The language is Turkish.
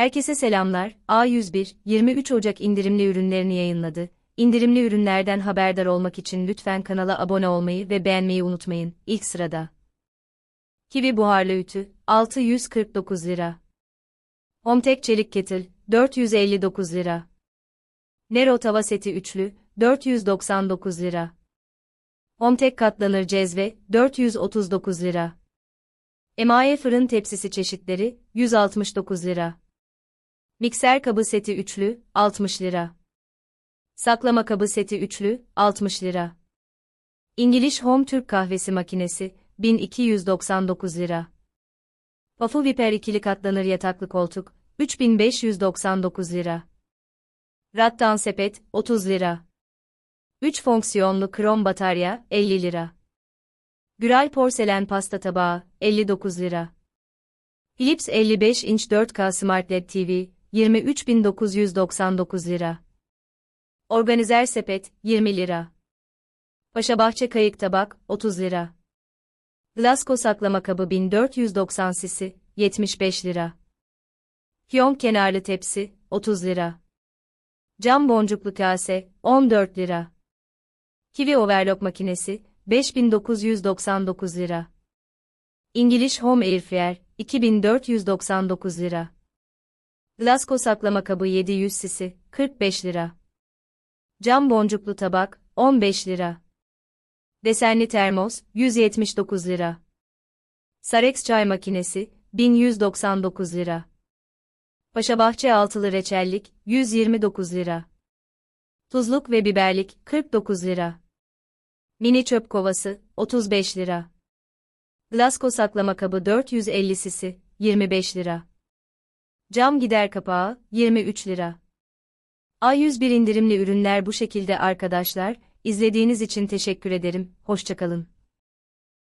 Herkese selamlar. A101, 23 Ocak indirimli ürünlerini yayınladı. İndirimli ürünlerden haberdar olmak için lütfen kanala abone olmayı ve beğenmeyi unutmayın. İlk sırada. Kiwi buharlı ütü, 649 lira. Homtek çelik kettle, 459 lira. Nero tava seti üçlü, 499 lira. Homtek katlanır cezve, 439 lira. Emaye fırın tepsisi çeşitleri, 169 lira. Mikser kabı seti üçlü, 60 lira. Saklama kabı seti üçlü, 60 lira. İngiliz Home Türk kahvesi makinesi, 1299 lira. Waffle Viper ikili katlanır yataklı koltuk, 3599 lira. Rattan sepet, 30 lira. 3 fonksiyonlu krom batarya, 50 lira. Güral porselen pasta tabağı, 59 lira. Philips 55 inç 4K Smart LED TV, 23.999 lira. Organizer sepet, 20 lira. Paşabahçe kayık tabak, 30 lira. Glasko saklama kabı 1490 sisi, 75 lira. Hyon kenarlı tepsi, 30 lira. Cam boncuklu kase, 14 lira. Kiwi overlock makinesi, 5999 lira. İngiliz Home Airfryer, 2499 lira. Glasko saklama kabı 700 sisi, 45 lira. Cam boncuklu tabak, 15 lira. Desenli termos, 179 lira. Sarex çay makinesi, 1199 lira. Paşabahçe altılı reçellik, 129 lira. Tuzluk ve biberlik, 49 lira. Mini çöp kovası, 35 lira. Glasko saklama kabı 450 sisi, 25 lira. Cam gider kapağı, 23 lira. A101 indirimli ürünler bu şekilde arkadaşlar, izlediğiniz için teşekkür ederim, hoşçakalın.